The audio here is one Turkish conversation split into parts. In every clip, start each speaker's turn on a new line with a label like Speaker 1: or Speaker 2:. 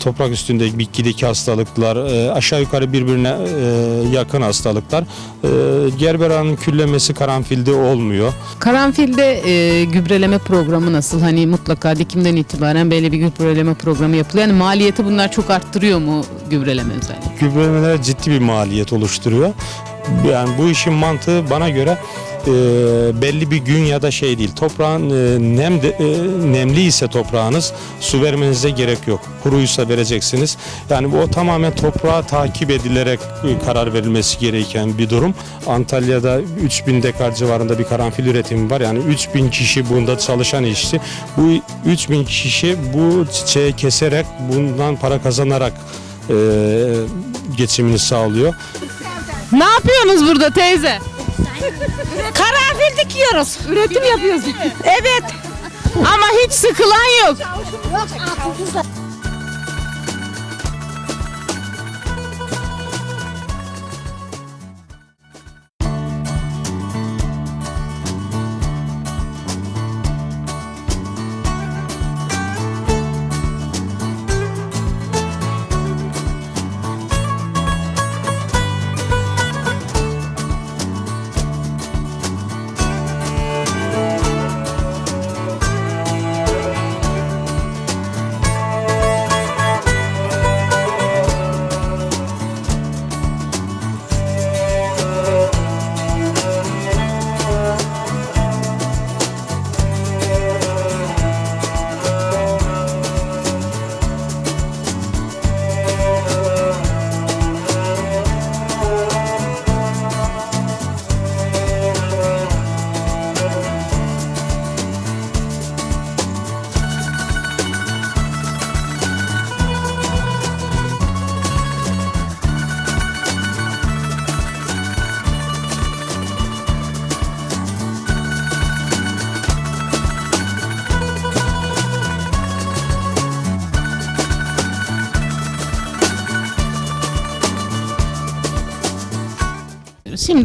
Speaker 1: toprak üstünde bitkideki hastalıklar e, aşağı yukarı birbirine e, yakın hastalıklar. E, Gerberanın küllemesi karanfilde olmuyor.
Speaker 2: Karanfilde e, gübreleme programı nasıl? Hani mutlaka dikimden itibaren belli bir gübreleme programı yapılıyor. Yani maliyeti bunlar çok arttırıyor mu gübreleme özellikle?
Speaker 1: Gübrelemeler ciddi bir maliyet oluşturuyor. Yani bu işin mantığı bana göre e, belli bir gün ya da şey değil. Toprağın e, nem de, e, nemli ise toprağınız su vermenize gerek yok. Kuruysa vereceksiniz. Yani bu tamamen toprağa takip edilerek e, karar verilmesi gereken bir durum. Antalya'da 3000 dekar civarında bir karanfil üretimi var. Yani 3000 kişi bunda çalışan işçi. Bu 3000 kişi bu çiçeği keserek bundan para kazanarak e, geçimini sağlıyor.
Speaker 2: Ne yapıyorsunuz burada teyze?
Speaker 3: Karanfil dikiyoruz.
Speaker 2: Üretim yapıyorsun.
Speaker 3: Evet.
Speaker 2: Ama hiç sıkılan yok. Şimdi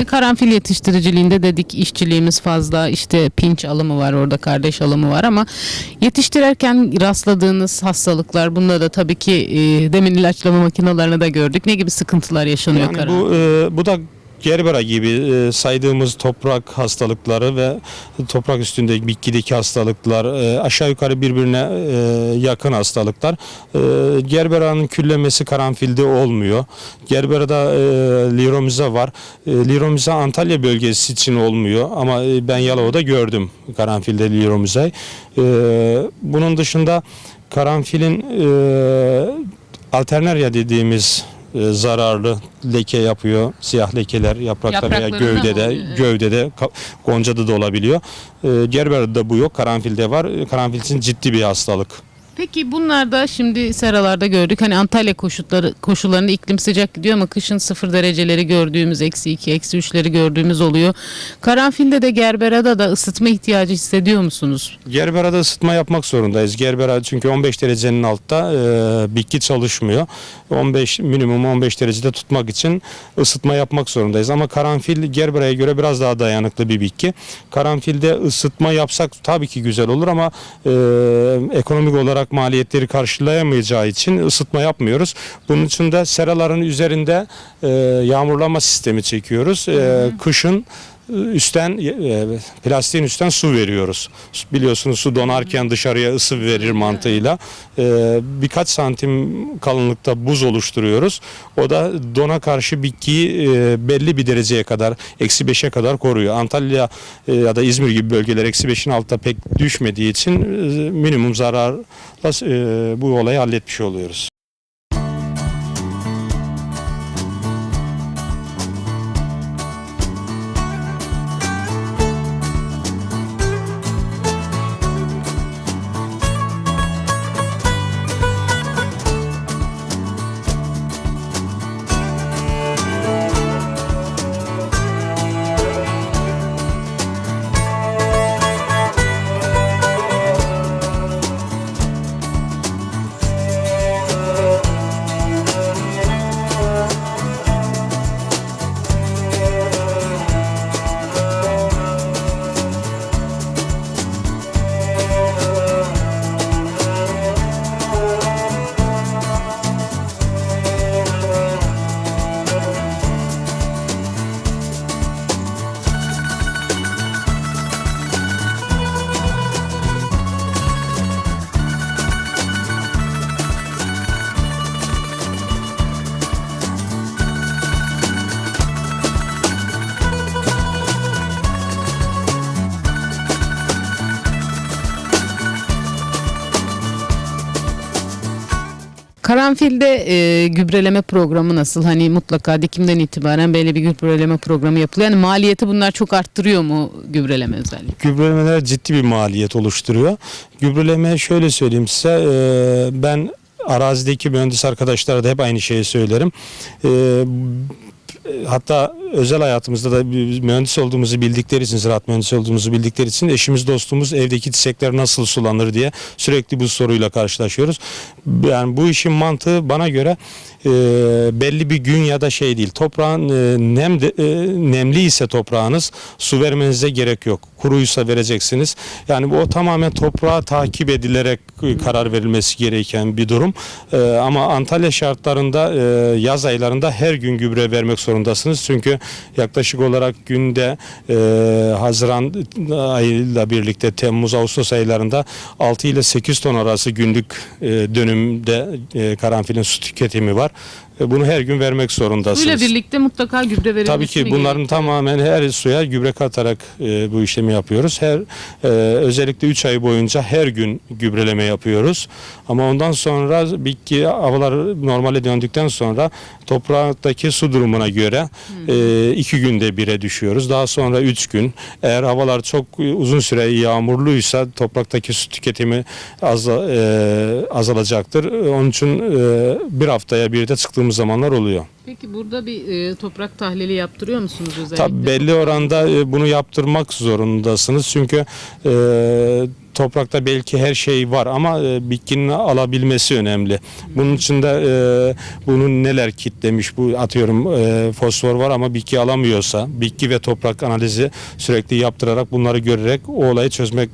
Speaker 2: karanfil yetiştiriciliğinde dedik işçiliğimiz fazla işte pinç alımı var orada kardeş alımı var ama yetiştirirken rastladığınız hastalıklar bunda da tabii ki e, demin ilaçlama makinalarını da gördük. Ne gibi sıkıntılar yaşanıyor
Speaker 1: Yani
Speaker 2: karanfil?
Speaker 1: bu e, bu da gerbera gibi e, saydığımız toprak hastalıkları ve toprak üstünde bitkideki hastalıklar e, aşağı yukarı birbirine e, yakın hastalıklar. Gerberanın küllemesi karanfilde olmuyor. Gerberada liromiza var. Liromiza Antalya bölgesi için olmuyor ama ben Yalova'da gördüm karanfilde liromizayı. Bunun dışında karanfilin alternaria dediğimiz e, zararlı leke yapıyor. Siyah lekeler yaprakta veya
Speaker 2: Yapraklarında mı
Speaker 1: gövdede, gövdede, goncada da olabiliyor. E, Gerber'de bu yok, karanfilde var. E, Karanfil için ciddi bir hastalık.
Speaker 2: Peki bunlarda şimdi seralarda gördük. Hani Antalya koşulları koşullarında iklim sıcak gidiyor ama kışın sıfır dereceleri gördüğümüz, eksi iki, eksi üçleri gördüğümüz oluyor. Karanfilde de gerberada da ısıtma ihtiyacı hissediyor musunuz?
Speaker 1: Gerbera'da ısıtma yapmak zorundayız. Gerbera çünkü 15 derecenin altta e, bitki çalışmıyor. 15 minimum 15 derecede tutmak için ısıtma yapmak zorundayız. Ama karanfil Gerbera'ya göre biraz daha dayanıklı bir bitki. Karanfilde ısıtma yapsak tabii ki güzel olur ama e, ekonomik olarak maliyetleri karşılayamayacağı için ısıtma yapmıyoruz. Bunun için de seraların üzerinde e, yağmurlama sistemi çekiyoruz. E, kışın üstten e, plastiğin üstten su veriyoruz. Biliyorsunuz su donarken dışarıya ısı verir mantığıyla. E, birkaç santim kalınlıkta buz oluşturuyoruz. O da dona karşı bitkiyi e, belli bir dereceye kadar eksi 5'e kadar koruyor. Antalya ya da İzmir gibi bölgeler eksi 5'in altına pek düşmediği için minimum zararla bu olayı halletmiş oluyoruz.
Speaker 2: Karanfilde e, gübreleme programı nasıl? Hani mutlaka dikimden itibaren böyle bir gübreleme programı yapılıyor. Yani maliyeti bunlar çok arttırıyor mu gübreleme özellikle?
Speaker 1: Gübrelemeler ciddi bir maliyet oluşturuyor. Gübreleme şöyle söyleyeyim size e, ben arazideki mühendis arkadaşlara da hep aynı şeyi söylerim. E, hatta özel hayatımızda da mühendis olduğumuzu bildikleri için, ziraat mühendisi olduğumuzu bildikleri için eşimiz dostumuz evdeki çiçekler nasıl sulanır diye sürekli bu soruyla karşılaşıyoruz. Yani bu işin mantığı bana göre e, belli bir gün ya da şey değil. Toprağın e, nem de, e, nemli ise toprağınız su vermenize gerek yok. Kuruysa vereceksiniz. Yani o tamamen toprağa takip edilerek e, karar verilmesi gereken bir durum. E, ama Antalya şartlarında e, yaz aylarında her gün gübre vermek zorundasınız. Çünkü yaklaşık olarak günde e, Haziran ayıyla birlikte Temmuz Ağustos aylarında 6 ile 8 ton arası günlük e, dönümde e, karanfilin su tüketimi var. E, bunu her gün vermek zorundasınız.
Speaker 2: Suyla birlikte mutlaka gübre verilmesi
Speaker 1: Tabii ki
Speaker 2: mi
Speaker 1: bunların
Speaker 2: gerekiyor?
Speaker 1: tamamen her suya gübre katarak e, bu işlemi yapıyoruz. Her e, özellikle 3 ay boyunca her gün gübreleme yapıyoruz. Ama ondan sonra bitki havalar normale döndükten sonra topraktaki su durumuna göre e, iki günde bire düşüyoruz. Daha sonra 3 gün. Eğer havalar çok uzun süre yağmurluysa topraktaki su tüketimi az, e, azalacaktır. Onun için e, bir haftaya bir de çıktığımız zamanlar oluyor.
Speaker 2: Peki burada bir e, toprak tahlili yaptırıyor musunuz özellikle?
Speaker 1: Tabii belli oranda e, bunu yaptırmak zorundasınız. Çünkü e, toprakta belki her şey var ama e, bitkinin alabilmesi önemli. Bunun için de e, bunun neler kitlemiş bu atıyorum e, fosfor var ama bitki alamıyorsa bitki ve toprak analizi sürekli yaptırarak bunları görerek o olayı çözmek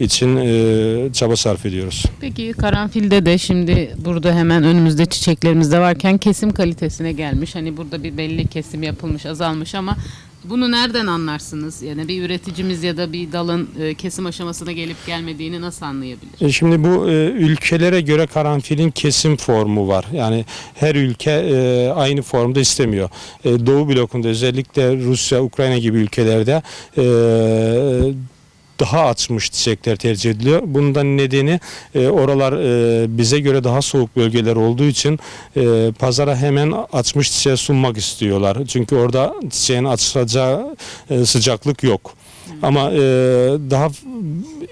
Speaker 1: için e, çaba sarf ediyoruz.
Speaker 2: Peki karanfilde de şimdi burada hemen önümüzde çiçeklerimiz de varken kesim kalitesine gelmiş. Hani burada bir belli kesim yapılmış, azalmış ama bunu nereden anlarsınız? Yani bir üreticimiz ya da bir dalın e, kesim aşamasına gelip gelmediğini nasıl anlayabilir?
Speaker 1: E, Şimdi bu e, ülkelere göre karanfilin kesim formu var. Yani her ülke e, aynı formda istemiyor. E, Doğu blokunda özellikle Rusya, Ukrayna gibi ülkelerde e, daha açmış çiçekler tercih ediliyor. Bundan nedeni e, oralar e, bize göre daha soğuk bölgeler olduğu için e, pazara hemen açmış çiçeği sunmak istiyorlar. Çünkü orada çiçeğin açılacağı e, sıcaklık yok. Ama e, daha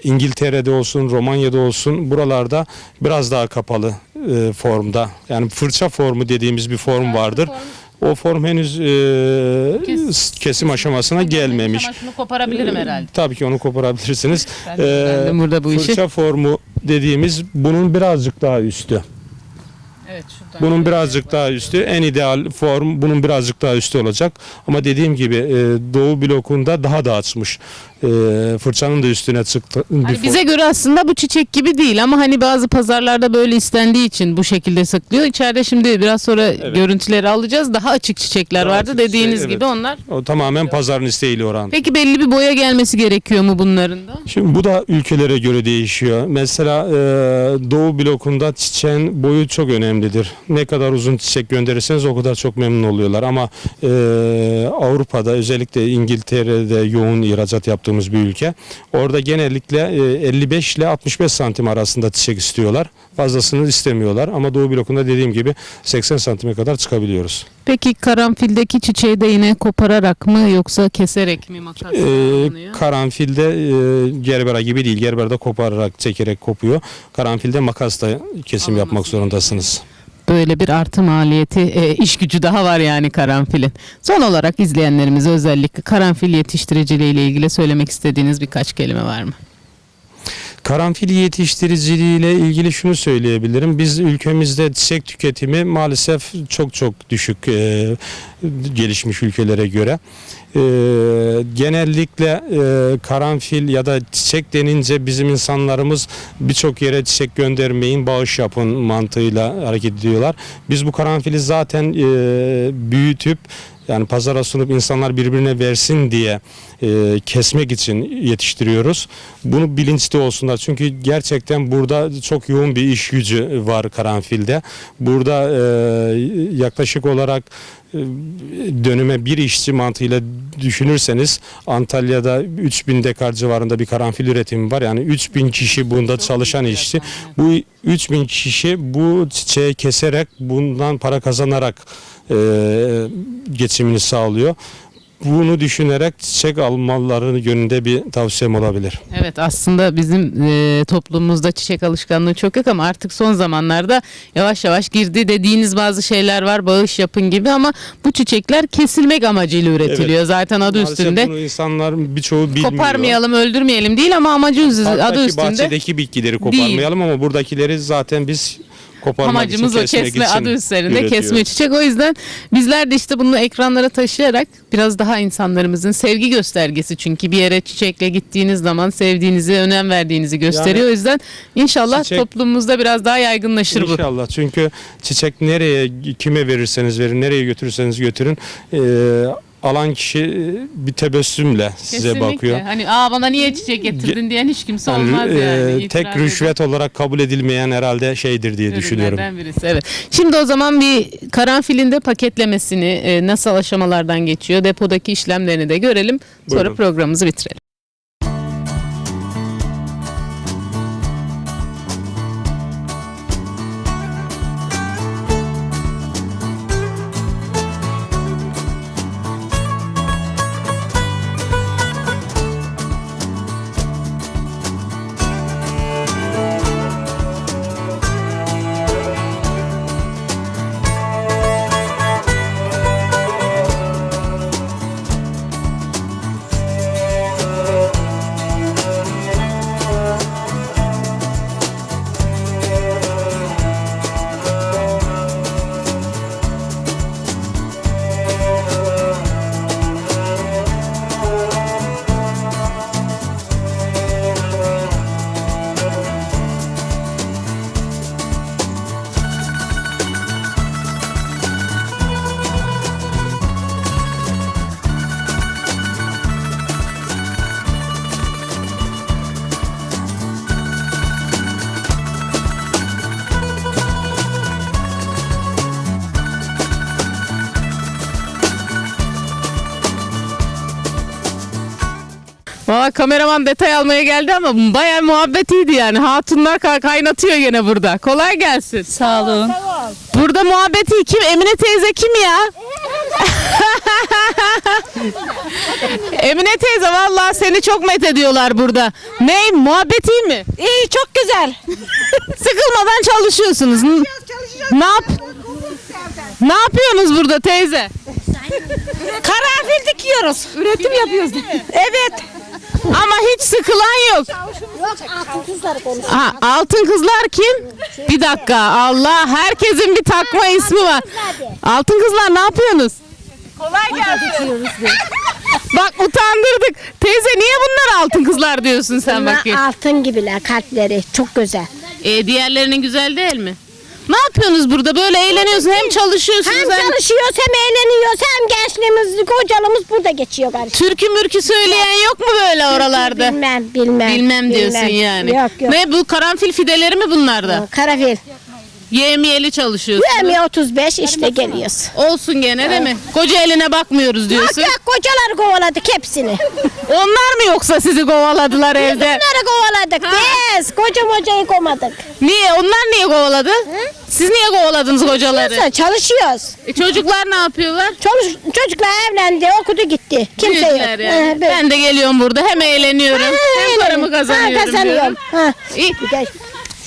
Speaker 1: İngiltere'de olsun, Romanya'da olsun buralarda biraz daha kapalı e, formda. Yani fırça formu dediğimiz bir form vardır. O form henüz e,
Speaker 2: Kes-
Speaker 1: kesim aşamasına gelmemiş.
Speaker 2: Ama şunu koparabilirim herhalde.
Speaker 1: Tabii ki onu koparabilirsiniz.
Speaker 2: Ben de öğrendim burada bu işi.
Speaker 1: Fırça formu dediğimiz bunun birazcık daha üstü.
Speaker 2: Evet, şuradan
Speaker 1: Bunun birazcık daha üstü. En ideal form bunun birazcık daha üstü olacak. Ama dediğim gibi e, Doğu blokunda daha da açmış. E, fırçanın da üstüne çıktı.
Speaker 2: Hani bize göre aslında bu çiçek gibi değil ama hani bazı pazarlarda böyle istendiği için bu şekilde saklıyor. İçeride şimdi biraz sonra görüntüleri alacağız. Daha açık çiçekler
Speaker 1: Daha
Speaker 2: vardı
Speaker 1: açık
Speaker 2: dediğiniz
Speaker 1: çiçek,
Speaker 2: gibi
Speaker 1: evet.
Speaker 2: onlar.
Speaker 1: O tamamen pazarın isteğiyle oran.
Speaker 2: Peki belli bir boya gelmesi gerekiyor mu bunların da?
Speaker 1: Şimdi bu da ülkelere göre değişiyor. Mesela e, Doğu blokunda çiçeğin boyu çok önemlidir. Ne kadar uzun çiçek gönderirseniz o kadar çok memnun oluyorlar. Ama e, Avrupa'da özellikle İngiltere'de yoğun ihracat yaptığımız bir ülke. Orada genellikle e, 55 ile 65 santim arasında çiçek istiyorlar. Fazlasını istemiyorlar. Ama Doğu blokunda dediğim gibi 80 santime kadar çıkabiliyoruz.
Speaker 2: Peki karanfildeki çiçeği de yine kopararak mı yoksa keserek mi makas
Speaker 1: Ee,
Speaker 2: alınıyor?
Speaker 1: karanfilde e, gerbera gibi değil. Gerberada kopararak çekerek kopuyor. Karanfilde makasla kesim
Speaker 2: Alınması
Speaker 1: yapmak zorundasınız.
Speaker 2: Böyle bir artı maliyeti, e, iş gücü daha var yani karanfilin. Son olarak izleyenlerimize özellikle karanfil yetiştiriciliği ile ilgili söylemek istediğiniz birkaç kelime var mı?
Speaker 1: Karanfil yetiştiriciliği ile ilgili şunu söyleyebilirim. Biz ülkemizde çiçek tüketimi maalesef çok çok düşük e, gelişmiş ülkelere göre. E, genellikle e, karanfil ya da çiçek denince bizim insanlarımız birçok yere çiçek göndermeyin, bağış yapın mantığıyla hareket ediyorlar. Biz bu karanfili zaten e, büyütüp Yani pazara sunup insanlar birbirine versin diye e, kesmek için yetiştiriyoruz. Bunu bilinçli olsunlar. Çünkü gerçekten burada çok yoğun bir iş gücü var karanfilde. Burada e, yaklaşık olarak e, dönüme bir işçi mantığıyla düşünürseniz Antalya'da 3000 dekar civarında bir karanfil üretimi var. Yani 3000 kişi bunda çalışan işçi. Bu 3000 kişi bu çiçeği keserek bundan para kazanarak e, geçimini sağlıyor. Bunu düşünerek çiçek almaları yönünde bir tavsiyem olabilir.
Speaker 2: Evet aslında bizim e, toplumumuzda çiçek alışkanlığı çok yok ama artık son zamanlarda yavaş yavaş girdi dediğiniz bazı şeyler var bağış yapın gibi ama bu çiçekler kesilmek amacıyla üretiliyor. Zaten adı
Speaker 1: Maalesef
Speaker 2: üstünde.
Speaker 1: bunu insanlar birçoğu bilmiyor.
Speaker 2: Koparmayalım öldürmeyelim değil ama amacı üz- adı
Speaker 1: Parktaki
Speaker 2: üstünde.
Speaker 1: bahçedeki bitkileri koparmayalım ama buradakileri zaten biz koparmak
Speaker 2: Amacımız o kesme adı üzerinde
Speaker 1: üretiyoruz.
Speaker 2: kesme çiçek. O yüzden bizler de işte bunu ekranlara taşıyarak biraz daha insanlarımızın sevgi göstergesi çünkü bir yere çiçekle gittiğiniz zaman sevdiğinizi, önem verdiğinizi gösteriyor.
Speaker 1: Yani
Speaker 2: o yüzden inşallah
Speaker 1: çiçek-
Speaker 2: toplumumuzda biraz daha yaygınlaşır bu.
Speaker 1: İnşallah çünkü çiçek nereye kime verirseniz verin nereye götürürseniz götürün eee, alan kişi e, bir tebessümle size
Speaker 2: Kesinlikle.
Speaker 1: bakıyor.
Speaker 2: Hani aa bana niye çiçek getirdin diyen hiç kimse
Speaker 1: Yani,
Speaker 2: olmaz yani.
Speaker 1: tek rüşvet olarak kabul edilmeyen herhalde şeydir diye düşünüyorum.
Speaker 2: ürünlerden birisi. Evet. Şimdi o zaman bir karanfilin de paketlemesini e, nasıl aşamalardan geçiyor, depodaki işlemlerini de görelim. Sonra
Speaker 1: Buyurun.
Speaker 2: programımızı bitirelim. Valla kameraman detay almaya geldi ama baya muhabbet iyiydi yani. Hatunlar ka- kaynatıyor gene burada. Kolay gelsin.
Speaker 3: Sağ olun.
Speaker 2: Burada muhabbet iyi. Kim? Emine teyze kim ya? Emine teyze vallahi seni çok met ediyorlar burada. Ne? Muhabbet iyi mi?
Speaker 3: İyi çok güzel.
Speaker 2: Sıkılmadan çalışıyorsunuz. Ne yap? Ne yapıyorsunuz burada teyze?
Speaker 3: Karanfil dikiyoruz. Üretim yapıyoruz. Evet.
Speaker 2: Ama hiç sıkılan yok. Ha, altın kızlar kim? Bir dakika Allah herkesin bir takma ismi var. Altın kızlar ne yapıyorsunuz? Kolay gelsin. Bak utandırdık. Teyze niye bunlar altın kızlar diyorsun sen
Speaker 4: Bunlar
Speaker 2: bakayım?
Speaker 4: altın gibiler kalpleri çok güzel.
Speaker 2: E, diğerlerinin güzel değil mi? Ne yapıyorsunuz burada? Böyle eğleniyorsunuz hem çalışıyorsunuz
Speaker 4: Hem çalışıyoruz hem eğleniyoruz hem gençliğimiz, kocalığımız burada geçiyor kardeşim.
Speaker 2: türkü mürkü söyleyen yok mu böyle oralarda?
Speaker 4: Bilmem, bilmem.
Speaker 2: Bilmem diyorsun yani.
Speaker 4: Yok yok.
Speaker 2: Ne bu karanfil fideleri mi bunlarda?
Speaker 4: Karafil.
Speaker 2: Yemiyeli çalışıyorsun.
Speaker 4: Yemi 35 işte geliyoruz.
Speaker 2: Olsun gene değil mi? Koca eline bakmıyoruz
Speaker 4: Yok
Speaker 2: diyorsun.
Speaker 4: yok kocaları kovaladık hepsini.
Speaker 2: Onlar mı yoksa sizi kovaladılar evde?
Speaker 4: Bunları kovaladık. Biz koca mocayı komadık.
Speaker 2: Niye? Onlar niye kovaladı? Siz niye kovaladınız kocaları?
Speaker 4: Çalışıyoruz.
Speaker 2: E, çocuklar ne yapıyorlar?
Speaker 4: Çalış, çocuklar evlendi, okudu gitti. Kimse yok.
Speaker 2: Büyüdüler yani.
Speaker 4: Ha, böyle.
Speaker 2: Ben de geliyorum burada hem eğleniyorum
Speaker 4: Ha,
Speaker 2: hem
Speaker 4: öyle.
Speaker 2: paramı kazanıyorum.
Speaker 4: Ha, kazanıyorum.
Speaker 2: diyorum.
Speaker 4: Ha.
Speaker 2: İyi.
Speaker 4: Bir de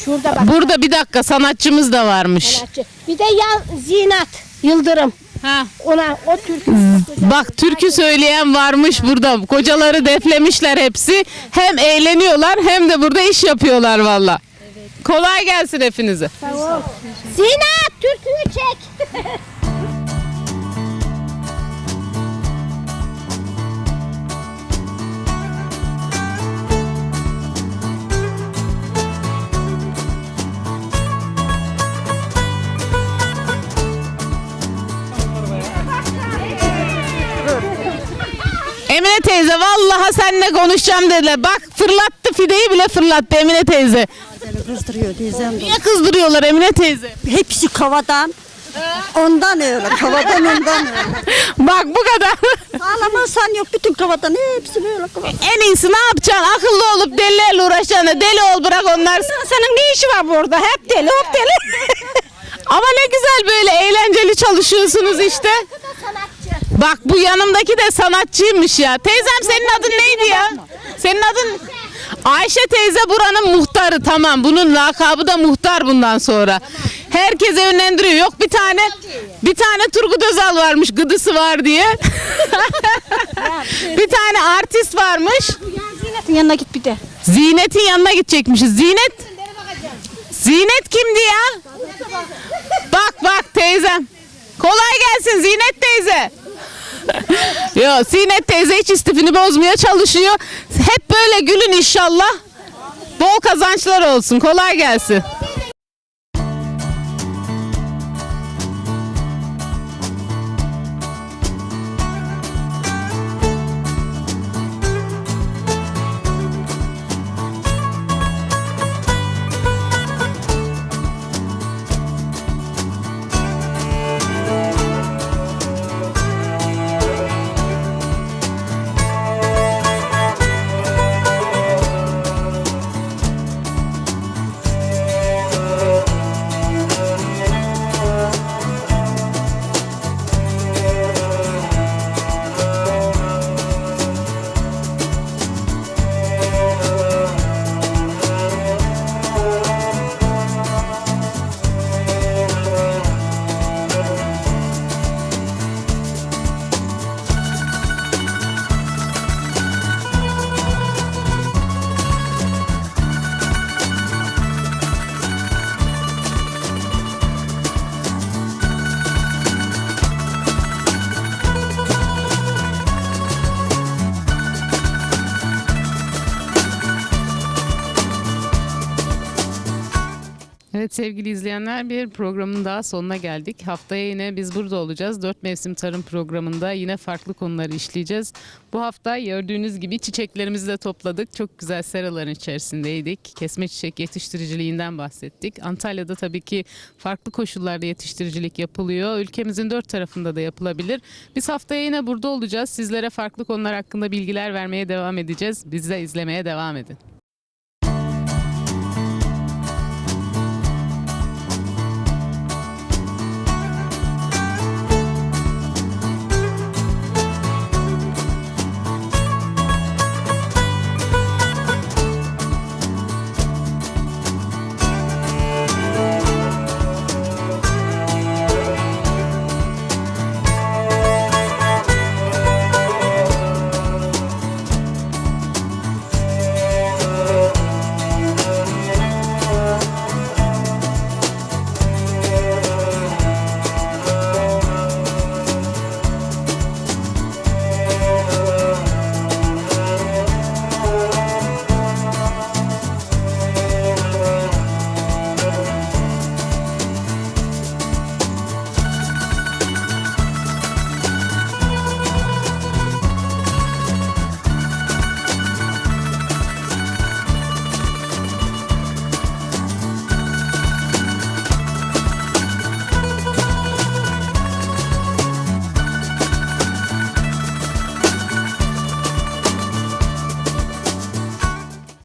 Speaker 4: şurada bak.
Speaker 2: Burada bir dakika sanatçımız da varmış.
Speaker 4: sanatçı. Bir de ya Zinat Yıldırım.
Speaker 2: Ha.
Speaker 4: Ona o türkü.
Speaker 2: Bak türkü söyleyen varmış burada. Kocaları deflemişler hepsi. Hem eğleniyorlar hem de burada iş yapıyorlar valla. Kolay gelsin hepinize.
Speaker 4: Zinat türküyü çek.
Speaker 2: Emine teyze vallahi seninle konuşacağım dediler. Bak fırlattı fideyi bile fırlattı Emine teyze.
Speaker 5: Seni kızdırıyor diyeceğim.
Speaker 2: Niye kızdırıyorlar Emine teyze?
Speaker 5: Hepsi kavadan. Ondan öyle. Kavadan ondan öyle.
Speaker 2: Bak bu kadar.
Speaker 5: Ağlamazsan yok bütün kavadan hepsi böyle kavadan.
Speaker 2: en iyisi ne yapacaksın? Akıllı olup delilerle uğraşacaksın. Deli ol bırak onlar.
Speaker 3: Senin ne işi var burada? Hep deli, hep deli.
Speaker 2: Ama ne güzel böyle eğlenceli çalışıyorsunuz işte. Bak bu yanımdaki de sanatçıymış ya. Teyzem senin adın neydi ya? Senin adın Ayşe teyze buranın muhtarı tamam. Bunun lakabı da muhtar bundan sonra. Herkese yönlendiriyor. Yok bir tane bir tane Turgut Özal varmış gıdısı var diye. bir tane artist varmış.
Speaker 3: Yanına git bir de.
Speaker 2: Zinet'in yanına gidecekmişiz. Zinet Zinet kimdi ya? Bak bak teyzem. Kolay gelsin Zinet teyze. Yo Zinet teyze hiç istifini bozmaya çalışıyor. Hep böyle gülün inşallah. Bol kazançlar olsun. Kolay gelsin. Evet sevgili izleyenler bir programın daha sonuna geldik. Haftaya yine biz burada olacağız. Dört mevsim tarım programında yine farklı konuları işleyeceğiz. Bu hafta gördüğünüz gibi çiçeklerimizi de topladık. Çok güzel seraların içerisindeydik. Kesme çiçek yetiştiriciliğinden bahsettik. Antalya'da tabii ki farklı koşullarda yetiştiricilik yapılıyor. Ülkemizin dört tarafında da yapılabilir. Biz haftaya yine burada olacağız. Sizlere farklı konular hakkında bilgiler vermeye devam edeceğiz. Biz de izlemeye devam edin.